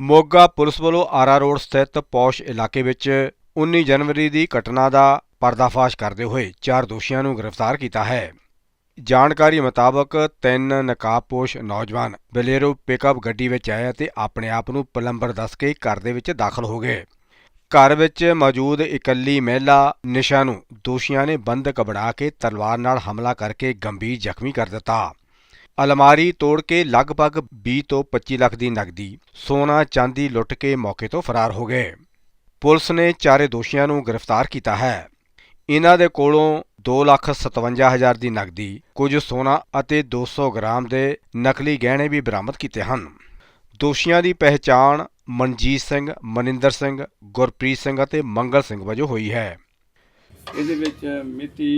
Moga police ਵੱਲੋਂ ਆਰਾ road ਸਥਿਤ ਪੌਸ਼ ਇਲਾਕੇ ਵਿੱਚ 19 ਜਨਵਰੀ ਦੀ ਘਟਨਾ ਦਾ ਪਰਦਾਫਾਸ਼ ਕਰਦੇ ਹੋਏ ਚਾਰ ਦੋਸ਼ੀਆਂ ਨੂੰ ਗ੍ਰਿਫਤਾਰ ਕੀਤਾ ਹੈ। ਜਾਣਕਾਰੀ ਮੁਤਾਬਕ ਤਿੰਨ ਨਕਾਬਪੋਸ਼ ਨੌਜਵਾਨ ਬਲੇਰੋ ਪਿਕਅਪ ਗੱਡੀ ਵਿੱਚ ਆਏ ਅਤੇ ਆਪਣੇ ਆਪ ਨੂੰ ਪਲੰਬਰ ਦੱਸ ਕੇ ਘਰ ਦੇ ਵਿੱਚ ਦਾਖਲ ਹੋ ਗਏ। ਘਰ ਵਿੱਚ ਮੌਜੂਦ ਇਕੱਲੀ ਮਹਿਲਾ ਨਿਸ਼ਾ ਨੂੰ ਦੋਸ਼ੀਆਂ ਨੇ ਬੰਦਕ ਬਣਾ ਕੇ ਤਲਵਾਰ ਨਾਲ ਹਮਲਾ ਕਰਕੇ ਗੰਭੀਰ ਜ਼ਖਮੀ ਕਰ ਦਿੱਤਾ। ਅਲਮਾਰੀ ਤੋੜ ਕੇ ਲਗਭਗ 20 ਤੋਂ 25 ਲੱਖ ਦੀ ਨਕਦੀ ਸੋਨਾ ਚਾਂਦੀ ਲੁੱਟ ਕੇ ਮੌਕੇ ਤੋਂ ਫਰਾਰ ਹੋ ਗਏ। ਪੁਲਿਸ ਨੇ ਚਾਰੇ ਦੋਸ਼ੀਆਂ ਨੂੰ ਗ੍ਰਿਫਤਾਰ ਕੀਤਾ ਹੈ। ਇਹਨਾਂ ਦੇ ਕੋਲੋਂ 257000 ਦੀ ਨਕਦੀ, ਕੁਝ ਸੋਨਾ ਅਤੇ 200 ਗ੍ਰਾਮ ਦੇ ਨਕਲੀ ਗਹਿਣੇ ਵੀ ਬਰਾਮਦ ਕੀਤੇ ਹਨ। ਦੋਸ਼ੀਆਂ ਦੀ ਪਹਿਚਾਣ ਮਨਜੀਤ ਸਿੰਘ, ਮਨਿੰਦਰ ਸਿੰਘ, ਗੁਰਪ੍ਰੀਤ ਸਿੰਘ ਅਤੇ ਮੰਗਲ ਸਿੰਘ ਵਜੋਂ ਹੋਈ ਹੈ। ਇਹਦੇ ਵਿੱਚ ਮਿਤੀ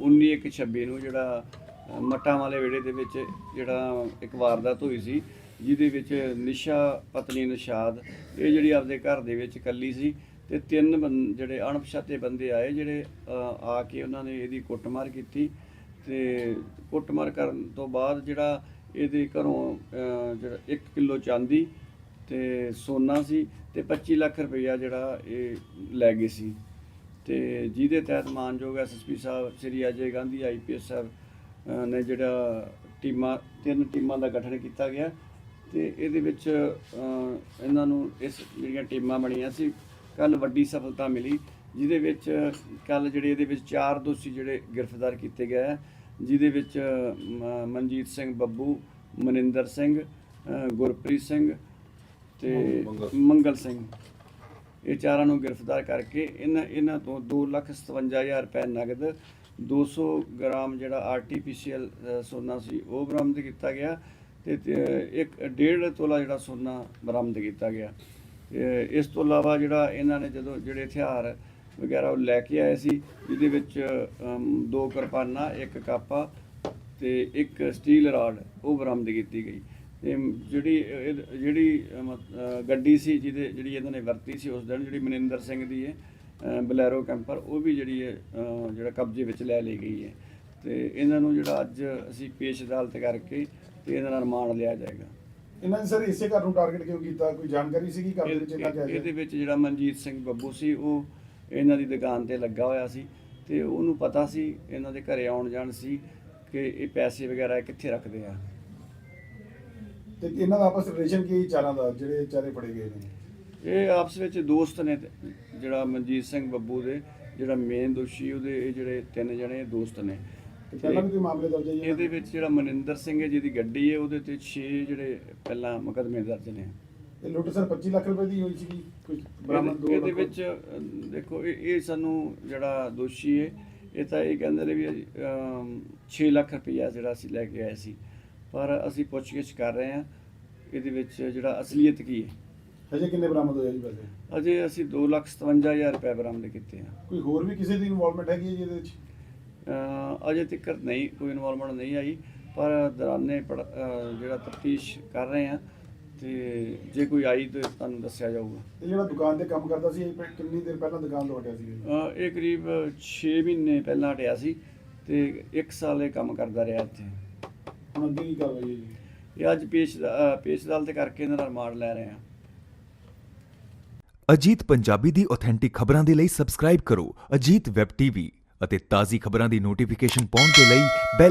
19/1/26 ਨੂੰ ਜਿਹੜਾ ਮੱਟਾਂ ਵਾਲੇ ਵਿਹੜੇ ਦੇ ਵਿੱਚ ਜਿਹੜਾ ਇੱਕ ਵਾਰਦਾਤ ਹੋਈ ਸੀ ਜਿਹਦੇ ਵਿੱਚ ਨਿਸ਼ਾ ਪਤਨੀ ਨਿਸ਼ਾਦ ਇਹ ਜਿਹੜੀ ਆਪਦੇ ਘਰ ਦੇ ਵਿੱਚ ਇਕੱਲੀ ਸੀ ਤੇ ਤਿੰਨ ਬੰ- ਜਿਹੜੇ ਅਣਪਛਾਤੇ ਬੰਦੇ ਆਏ ਜਿਹੜੇ ਆ ਕੇ ਉਹਨਾਂ ਨੇ ਇਹਦੀ ਕੁੱਟਮਾਰ ਕੀਤੀ ਤੇ ਕੁੱਟਮਾਰ ਕਰਨ ਤੋਂ ਬਾਅਦ ਜਿਹੜਾ ਇਹਦੇ ਘਰੋਂ ਅ, ਜਿਹੜਾ 1 ਕਿਲੋ ਚਾਂਦੀ ਤੇ ਸੋਨਾ ਸੀ ਤੇ 25 ਲੱਖ ਰੁਪਈਆ ਜਿਹੜਾ ਇਹ ਲੈ ਗਏ ਸੀ। ਤੇ ਜਿਹਦੇ ਤਹਿਤ ਮਾਨਯੋਗ ਐਸਐਸਪੀ ਸਾਹਿਬ ਸ੍ਰੀ ਅਜੇ ਗਾਂਧੀ ਆਈਪੀਐਸ ਸਾਹਿਬ ਅ, ਨੇ ਜਿਹੜਾ ਟੀਮਾਂ ਤਿੰਨ ਟੀਮਾਂ ਦਾ ਗਠਨ ਕੀਤਾ ਗਿਆ ਤੇ ਇਹਦੇ ਵਿੱਚ ਇਹਨਾਂ ਨੂੰ ਇਸ ਜਿਹੜੀਆਂ ਟੀਮਾਂ ਬਣੀਆਂ ਸੀ ਕੱਲ ਵੱਡੀ ਸਫਲਤਾ ਮਿਲੀ ਜਿਹਦੇ ਵਿੱਚ ਕੱਲ ਜਿਹੜੇ ਇਹਦੇ ਵਿੱਚ ਚਾਰ ਦੋਸ਼ੀ ਜਿਹੜੇ ਗ੍ਰਿਫਤਾਰ ਕੀਤੇ ਗਏ ਜਿਹਦੇ ਵਿੱਚ ਮਨਜੀਤ ਸਿੰਘ ਬੱਬੂ ਮਨਿੰਦਰ ਸਿੰਘ ਗੁਰਪ੍ਰੀਤ ਸਿੰਘ ਤੇ ਮੰਗਲ ਸਿੰਘ। ਇਹ ਚਾਰਾਂ ਨੂੰ ਗ੍ਰਿਫਤਾਰ ਕਰਕੇ ਇਹਨਾਂ ਇਹਨਾਂ ਤੋਂ 257000 ਰੁਪਏ ਨਗਦ 200 ਗ੍ਰਾਮ ਜਿਹੜਾ ਆਰਟੀਫੀਸ਼ੀਅਲ ਸੋਨਾ ਸੀ, ਉਹ ਬਰਾਮਦ ਕੀਤਾ ਗਿਆ ਤੇ ਇੱਕ ਡੇਢ ਤੋਲਾ ਜਿਹੜਾ ਸੋਨਾ ਬਰਾਮਦ ਕੀਤਾ ਗਿਆ। ਤੇ ਇਸ ਤੋਂ ਇਲਾਵਾ ਜਿਹੜਾ ਇਹਨਾਂ ਨੇ ਜਦੋਂ ਜਿਹੜੇ ਹਥਿਆਰ ਵਗੈਰਾ ਉਹ ਲੈ ਕੇ ਆਏ ਸੀ, ਜਿਹਦੇ ਵਿੱਚ ਦੋ ਕਿਰਪਾਨਾਂ, ਇੱਕ ਕਾਪਾ ਤੇ ਇੱਕ ਸਟੀਲ ਰਾਡ ਉਹ ਬਰਾਮਦ ਕੀਤੀ ਗਈ। ਜਿਹੜੀ ਜਿਹੜੀ ਗੱਡੀ ਸੀ ਜਿਹਦੇ ਜਿਹੜੀ ਇਹਨਾਂ ਨੇ ਵਰਤੀ ਸੀ ਉਸ ਦਿਨ ਜਿਹੜੀ ਮਨਿੰਦਰ ਸਿੰਘ ਦੀ ਹੈ ਬਲੈਰੋ ਕੈਂਪਰ ਉਹ ਵੀ ਜਿਹੜੀ ਹੈ ਜਿਹੜਾ ਕਬਜ਼ੇ ਵਿੱਚ ਲੈ ਲਈ ਗਈ ਹੈ। ਤੇ ਇਹਨਾਂ ਨੂੰ ਜਿਹੜਾ ਅੱਜ ਅਸੀਂ ਪੇਸ਼ ਅਦਾਲਤ ਕਰਕੇ ਤੇ ਇਹਨਾਂ ਦਾ ਰਿਮਾਂਡ ਲਿਆ ਜਾਏਗਾ। ਇਹਨਾਂ ਨੇ ਸਰ ਇਸੇ ਘਰ ਨੂੰ ਟਾਰਗੇਟ ਕਿਉਂ ਕੀਤਾ? ਕੋਈ ਜਾਣਕਾਰੀ ਸੀਗੀ ਘਰ ਦੇ ਵਿੱਚ ਇਹਨਾਂ ਇਹ- ਕਿਹਾ ਇਹਦੇ ਵਿੱਚ ਜਿਹੜਾ ਮਨਜੀਤ ਸਿੰਘ ਬੱਬੂ ਸੀ ਉਹ ਇਹਨਾਂ ਦੀ ਦੁਕਾਨ ਤੇ ਲੱਗਾ ਹੋਇਆ ਸੀ ਤੇ ਉਹਨੂੰ ਪਤਾ ਸੀ ਇਹਨਾਂ ਦੇ ਘਰੇ ਆਉਣ ਜਾਣ ਸੀ ਕਿ ਇਹ ਪੈਸੇ ਵਗੈਰਾ ਕਿੱਥੇ ਰੱਖਦੇ ਆ। ਤੇ ਇਹਨਾਂ ਦਾ ਆਪਸ ਰਿਲੇਸ਼ਨ ਕੀ ਚਾਰਾਂ ਦਾ ਜਿਹੜੇ ਚਾਰੇ ਫੜੇ ਗਏ ਨੇ? ਇਹ ਆਪਸ ਵਿੱਚ ਦੋਸਤ ਨੇ ਤੇ ਜਿਹੜਾ ਮਨਜੀਤ ਸਿੰਘ ਬੱਬੂ ਦੇ ਜਿਹੜਾ ਮੇਨ ਦੋਸ਼ੀ ਉਹਦੇ ਇਹ ਜਿਹੜੇ ਤਿੰਨ ਜਣੇ ਦੋਸਤ ਨੇ। ਤੇ ਪਹਿਲਾਂ ਵੀ ਕੋਈ ਮਾਮਲੇ ਦਰਜ ਹੈ ਜੀ? ਇਹਦੇ? ਵਿੱਚ ਜਿਹੜਾ ਮਨਿੰਦਰ ਸਿੰਘ ਹੈ ਜਿਹਦੀ ਗੱਡੀ ਹੈ ਉਹਦੇ ਤੇ 6 ਜਿਹੜੇ ਪਹਿਲਾਂ ਮੁਕੱਦਮੇ ਦਰਜ ਨੇ। ਇਹ ਲੁੱਟ ਸਰ 25 ਲੱਖ ਰੁਪਏ ਦੀ ਹੋਈ ਸੀਗੀ ਕੁਝ ਬਰਾਮਦ ਦੋ ਇਹਦੇ ਵਿੱਚ ਦੇਖੋ ਇਹ ਸਾਨੂੰ ਜਿਹੜਾ ਦੋਸ਼ੀ ਹੈ ਇਹ ਤਾਂ ਇਹ ਕਹਿੰਦੇ ਨੇ ਵੀ ਅਮ, 6 ਲੱਖ ਰੁਪਈਆ ਜਿਹੜਾ ਅਸੀਂ ਲੈ ਕੇ ਆਏ ਸੀ। ਪਰ ਅਸੀਂ ਪੁੱਛਗਿੱਛ ਕਰ ਰਹੇ ਹਾਂ ਇਹਦੇ ਵਿੱਚ ਜਿਹੜਾ ਅਸਲੀਅਤ ਕੀ ਹੈ। ਹਜੇ ਕਿੰਨੇ ਬਰਾਮਦ ਹੋਏ ਜੀ ਵੈਸੇ ਅਜੇ ਅਸੀਂ 2,57,000 ਰੁਪਏ ਬਰਾਮਦ ਕੀਤੇ ਆ। ਕੋਈ ਹੋਰ ਵੀ ਕਿਸੇ ਦੀ ਇਨਵੋਲਵਮੈਂਟ ਹੈਗੀ ਹੈ ਜੀ ਇਹਦੇ ਵਿੱਚ? ਅਜੇ ਤੱਕ ਨਹੀਂ ਕੋਈ ਇਨਵੋਲਵਮੈਂਟ ਨਹੀਂ ਆਈ ਪਰ ਦੌਰਾਨੇ ਪੜ- ਅ, ਜਿਹੜਾ ਤਫਤੀਸ਼ ਕਰ ਰਹੇ ਆ ਤੇ ਜੇ ਕੋਈ ਆਈ ਤਾਂ ਤੁਹਾਨੂੰ ਦੱਸਿਆ ਜਾਊਗਾ। ਇਹ ਜਿਹੜਾ ਦੁਕਾਨ ਤੇ ਕੰਮ ਕਰਦਾ ਸੀ ਇਹ ਕਿੰਨੀ ਦੇਰ ਪਹਿਲਾਂ ਦੁਕਾਨ ਤੋਂ ਹਟਿਆ ਸੀ ਜੀ ਇਹ ਕਰੀਬ 6 ਮਹੀਨੇ ਪਹਿਲਾਂ ਹਟਿਆ ਸੀ ਤੇ 1 ਸਾਲ ਇਹ ਕੰਮ ਕਰਦਾ ਰਿਹਾ ਇੱਥੇ। ਹੁਣ ਅੱਗੇ ਕੀ ਕਾਰਵਾਈ ਹੈ ਜੀ? ਇਹ ਅੱਜ ਪੇਸ਼ ਅ, ਪੇਸ਼ ਅਦਾਲਤ ਕਰਕੇ ਇਹਨਾਂ ਦਾ ਰਿਮਾਂਡ ਲੈ ਰਹੇ ਆ ਅਜੀਤ ਪੰਜਾਬੀ ਦੀ ਆਥੈਂਟਿਕ ਖਬਰਾਂ ਦੇ ਲਈ ਸਬਸਕ੍ਰਾਈਬ ਕਰੋ ਅਜੀਤ ਵੈਬ ਟੀਵੀ ਅਤੇ ਤਾਜ਼ੀ ਖਬਰਾਂ ਦੀ ਨੋਟੀਫਿਕੇਸ਼ਨ ਪਾਉਣ ਦੇ ਲਈ ਬੈਲ